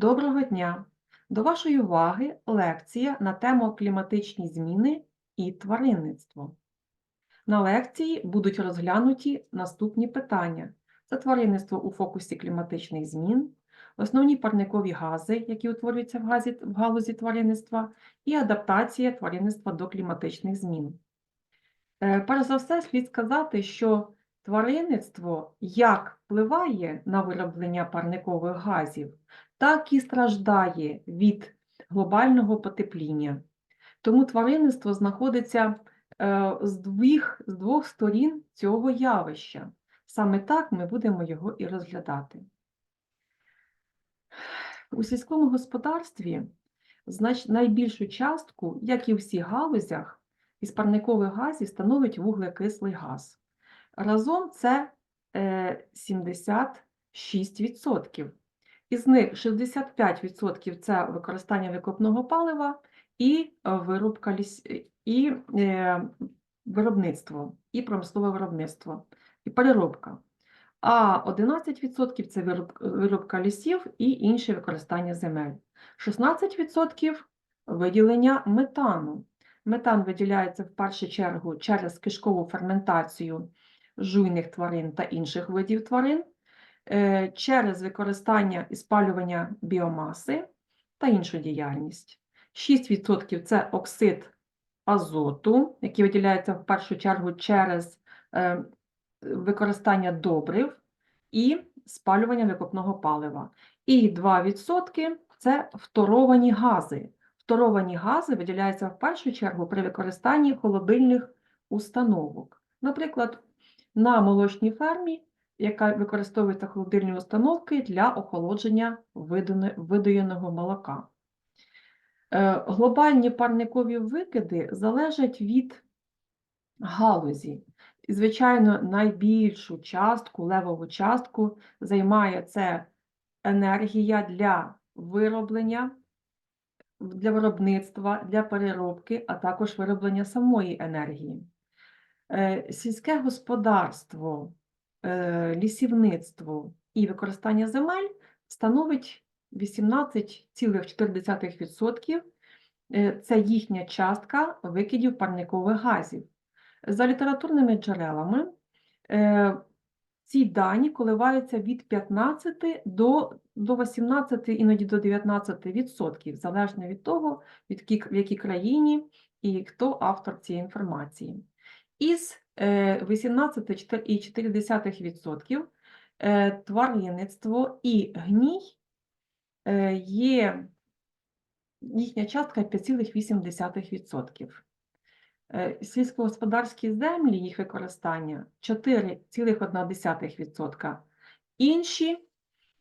Доброго дня! До вашої уваги лекція на тему кліматичні зміни і тваринництво. На лекції будуть розглянуті наступні питання: це тваринництво у фокусі кліматичних змін, основні парникові гази, які утворюються в, газі, в галузі тваринництва, і адаптація тваринництва до кліматичних змін. Е, Перш за все, слід сказати, що тваринництво як впливає на вироблення парникових газів, так і страждає від глобального потепління. Тому тваринництво знаходиться е, з двох, з двох сторін цього явища. Саме так ми будемо його і розглядати. У сільському господарстві найбільшу частку, як і в всіх галузях, із парникових газів становить вуглекислий газ. Разом це е, 76%. Із них 65% це використання викопного палива і е, вирубка ліс... і е, виробництво, і промислове виробництво, і переробка. А 11% це вирубка лісів і інше використання земель. 16% виділення метану. Метан виділяється в першу чергу через кишкову ферментацію жуйних тварин та інших видів тварин, е, через використання і спалювання біомаси та іншу діяльність. 6% це оксид азоту, який виділяється в першу чергу через е, використання добрив і спалювання викопного палива. І 2% це фторовані гази. Фторовані гази виділяються в першу чергу при використанні холодильних установок. Наприклад, на молочній фермі, яка використовується холодильні установки для охолодження видоєного молока. Е, Глобальні парникові викиди залежать від галузі. І, звичайно, найбільшу частку, левову частку займає це енергія для вироблення, для виробництва, для переробки, а також вироблення самої енергії. Е, Сільське господарство, е, лісівництво і використання земель становить 18,4%. Е, Це їхня частка викидів парникових газів. За літературними джерелами е, ці дані коливаються від 15 до, до 18, іноді до 19 відсотків, залежно від того, від в якій країні і хто автор цієї інформації. Із 18,4% е, тваринництво і гній е, є їхня частка 5,8%. Е, Сільськогосподарські землі, їх використання 4,1%. Інші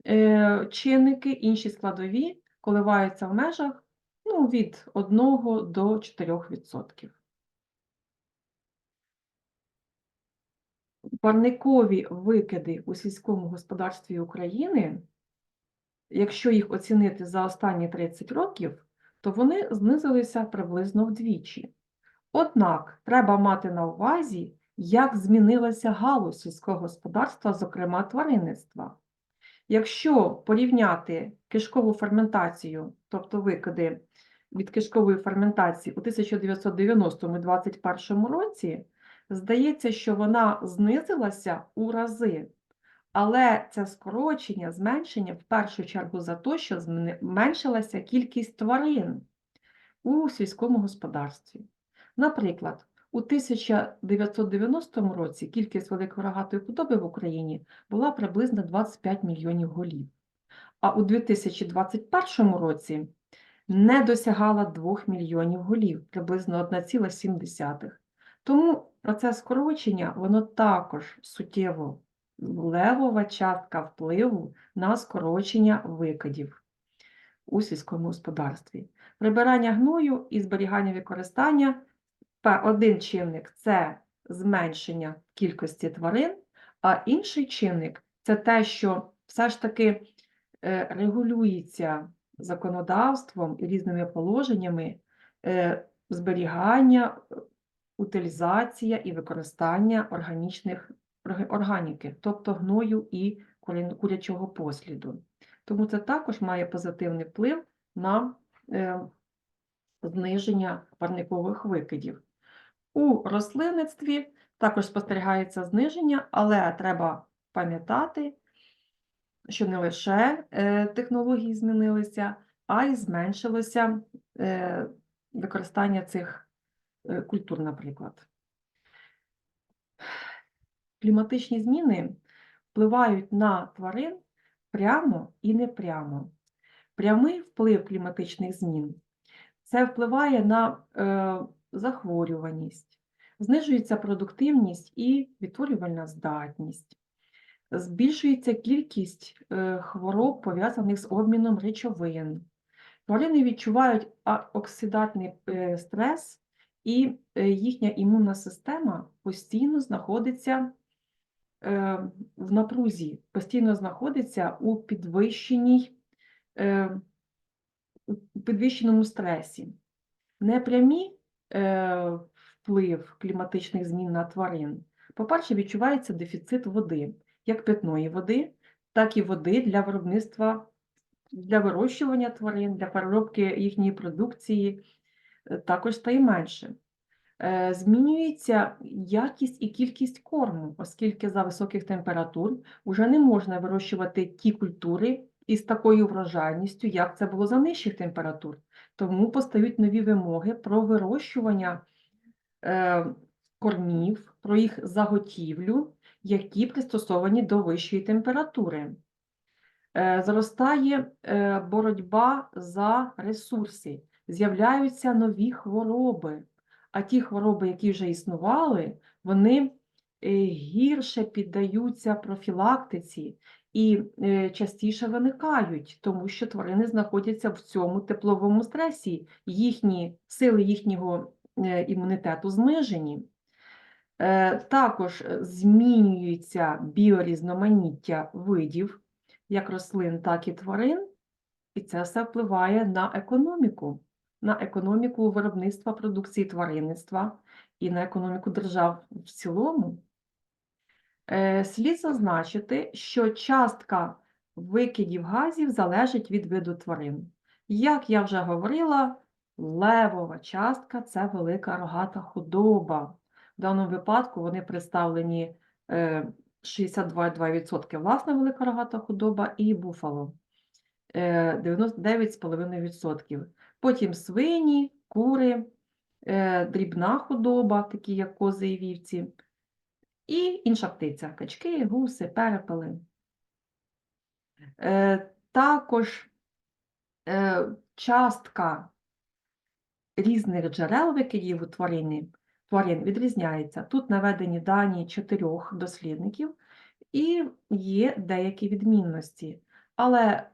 е, чинники, інші складові коливаються в межах ну, від 1 до 4%. Парникові викиди у сільському господарстві України, якщо їх оцінити за останні 30 років, то вони знизилися приблизно вдвічі. Однак треба мати на увазі, як змінилася галузь сільського господарства, зокрема тваринництва. Якщо порівняти кишкову ферментацію, тобто викиди від кишкової ферментації у 1990-2021 році, здається, що вона знизилася у рази. Але це скорочення, зменшення в першу чергу за те, що зменшилася кількість тварин у сільському господарстві. Наприклад, у 1990 році кількість великорогатої худоби в Україні була приблизно 25 мільйонів голів, а у 2021 році не досягала 2 мільйонів голів, приблизно 1,7. Тому процес скорочення, воно також суттєво левова частка впливу на скорочення викидів у сільському господарстві. Прибирання гною і зберігання використання один чинник це зменшення кількості тварин, а інший чинник це те, що все ж таки е, регулюється законодавством і різними положеннями е, зберігання, утилізація і використання органічних органіки, тобто гною і курячого посліду. Тому це також має позитивний вплив на е, зниження парникових викидів. У рослинництві також спостерігається зниження, але треба пам'ятати, що не лише е, технології змінилися, а й зменшилося е, використання цих культур, наприклад. Кліматичні зміни впливають на тварин прямо і непрямо. Прямий вплив кліматичних змін це впливає на е, захворюваність, знижується продуктивність і відтворювальна здатність, збільшується кількість е, хвороб, пов'язаних з обміном речовин. Тварини відчувають оксидатний е, стрес, і е, їхня імунна система постійно знаходиться е, в напрузі, постійно знаходиться у підвищеній, е, у підвищеному стресі. Непрямі вплив кліматичних змін на тварин. По-перше, відчувається дефіцит води, як питної води, так і води для виробництва, для вирощування тварин, для переробки їхньої продукції також стає менше. Е, Змінюється якість і кількість корму, оскільки за високих температур вже не можна вирощувати ті культури із такою врожайністю, як це було за нижчих температур. Тому постають нові вимоги про вирощування е, кормів, про їх заготівлю, які пристосовані до вищої температури. Е, Зростає е, боротьба за ресурси, з'являються нові хвороби, а ті хвороби, які вже існували, вони е, гірше піддаються профілактиці і е, частіше виникають, тому що тварини знаходяться в цьому тепловому стресі, їхні сили їхнього е, імунітету знижені. Також змінюється біорізноманіття видів, як рослин, так і тварин, і це все впливає на економіку, на економіку виробництва продукції тваринництва і на економіку держав в цілому. Е, Слід зазначити, що частка викидів газів залежить від виду тварин. Як я вже говорила, левова частка це велика рогата худоба. В даному випадку вони представлені е, 62,2% власна велика рогата худоба і буфало е, 99,5%. Потім свині, кури, е, дрібна худоба, такі як кози і вівці, і інша птиця качки, гуси, перепели. Е, Також е, частка різних джерел викидів у тварини, тварин відрізняється. Тут наведені дані чотирьох дослідників, і є деякі відмінності. Але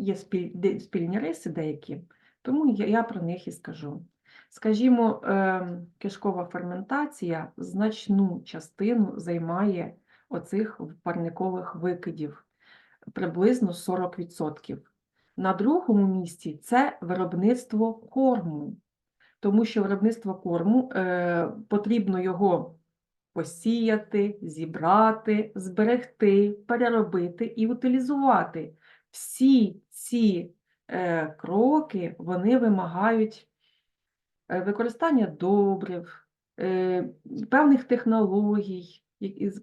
є спіль, спільні риси деякі, тому я, про них і скажу. Скажімо, е, кишкова ферментація значну частину займає оцих парникових викидів, приблизно 40%. На другому місці це виробництво корму, тому що виробництво корму е, потрібно його посіяти, зібрати, зберегти, переробити і утилізувати. Всі ці е, кроки вони вимагають е, використання добрив, е, певних технологій,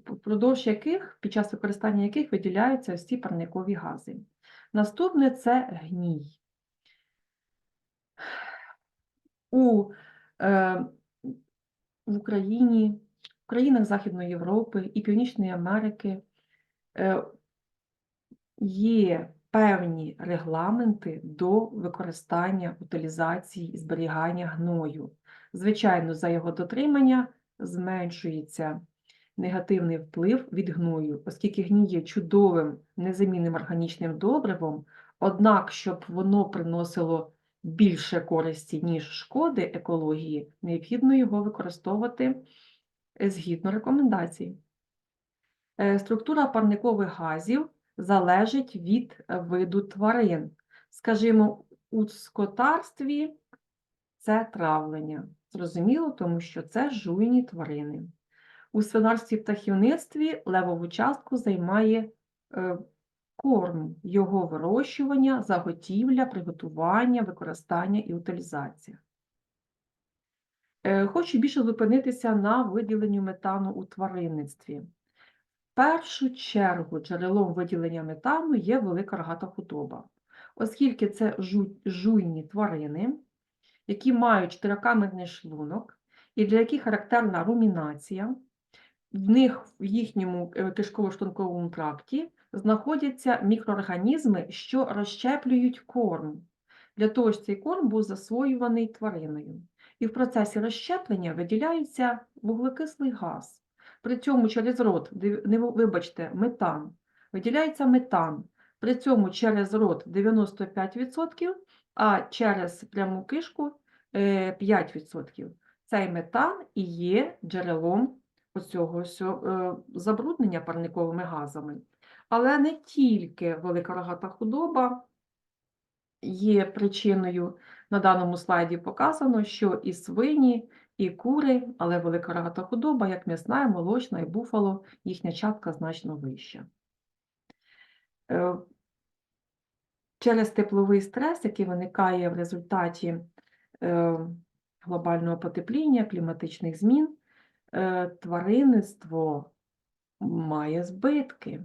впродовж яких, під час використання яких виділяються ці парникові гази. Наступне це гній. У, в Україні, в країнах Західної Європи і Північної Америки є певні регламенти до використання, утилізації і зберігання гною. Звичайно, за його дотримання зменшується негативний вплив від гною, оскільки гній є чудовим незамінним органічним добривом, однак, щоб воно приносило більше користі, ніж шкоди екології, необхідно його використовувати згідно рекомендацій. Е, Структура парникових газів залежить від виду тварин. Скажімо, у скотарстві це травлення. Зрозуміло, тому що це жуйні тварини. У свинарстві птахівництві левову частку займає е, корм, його вирощування, заготівля, приготування, використання і утилізація. Е, Хочу більше зупинитися на виділенню метану у тваринництві. Першу чергу джерелом виділення метану є велика рогата худоба, оскільки це жуйні тварини, які мають чотирикамерний шлунок і для яких характерна румінація. В них в їхньому е, кишково-шлунковому тракті знаходяться мікроорганізми, що розщеплюють корм, для того, щоб цей корм був засвоюваний твариною. І в процесі розщеплення виділяється вуглекислий газ. При цьому через рот, вибачте, метан, виділяється метан. При цьому через рот 95%, а через пряму кишку е, 5%. Цей метан і є джерелом оцього сьо- е, забруднення парниковими газами. Але не тільки велика рогата худоба є причиною. На даному слайді показано, що і свині, і кури, але велика рогата худоба, як м'ясна, молочна, і буфало, їхня частка значно вища. Е, Через тепловий стрес, який виникає в результаті е, глобального потепління, кліматичних змін, е, тваринництво має збитки.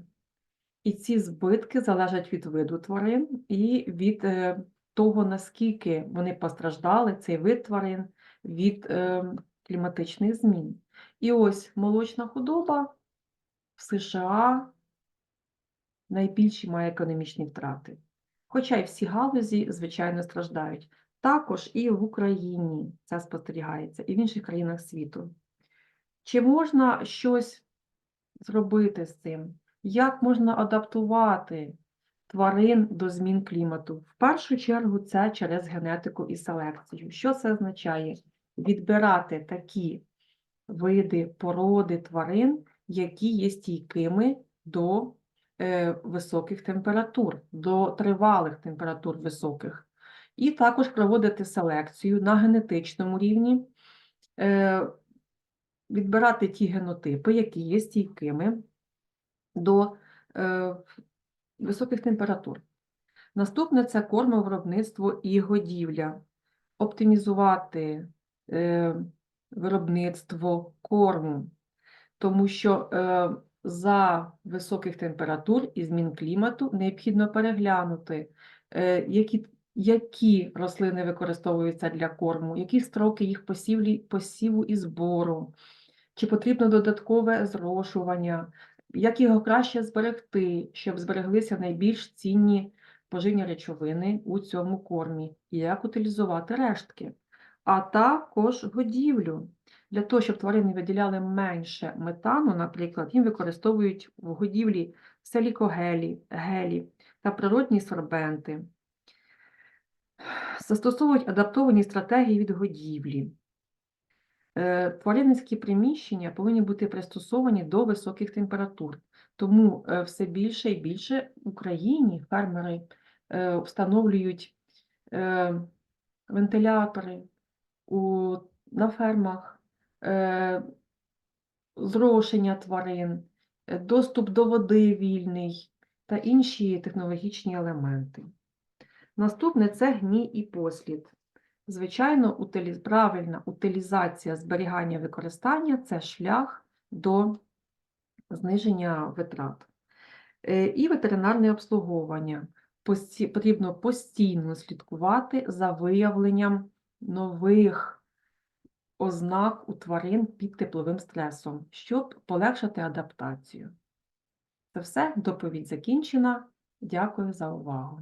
І ці збитки залежать від виду тварин і від того, наскільки вони постраждали, цей вид від е, кліматичних змін. І ось молочна худоба в США найбільші має економічні втрати. Хоча й всі галузі, звичайно, страждають. Також і в Україні це спостерігається, і в інших країнах світу. Чи можна щось зробити з цим? Як можна адаптувати тварин до змін клімату? В першу чергу це через генетику і селекцію. Що це означає? Відбирати такі види, породи тварин, які є стійкими до е, високих температур, до тривалих температур високих. І також проводити селекцію на генетичному рівні, е, відбирати ті генотипи, які є стійкими до е, високих температур. Наступне це кормовиробництво і годівля. Оптимізувати е, виробництво корму, тому що е, за високих температур і змін клімату необхідно переглянути, е, які, які рослини використовуються для корму, які строки їх посівлі, посіву і збору, чи потрібно додаткове зрошування, як його краще зберегти, щоб збереглися найбільш цінні поживні речовини у цьому кормі, і як утилізувати рештки, а також годівлю. Для того, щоб тварини виділяли менше метану, наприклад, їм використовують в годівлі силікогелі, гелі та природні сорбенти. Застосовують адаптовані стратегії від годівлі. Е, приміщення повинні бути пристосовані до високих температур. Тому е, все більше і більше в Україні фермери е, встановлюють вентилятори на фермах, зрошення тварин, доступ до води вільний та інші технологічні елементи. Наступне це гній і послід. Звичайно, утилі... правильна утилізація зберігання використання це шлях до зниження витрат. Е, І ветеринарне обслуговування. Пості... Потрібно постійно слідкувати за виявленням нових ознак у тварин під тепловим стресом, щоб полегшити адаптацію. Це все, доповідь закінчена. Дякую за увагу.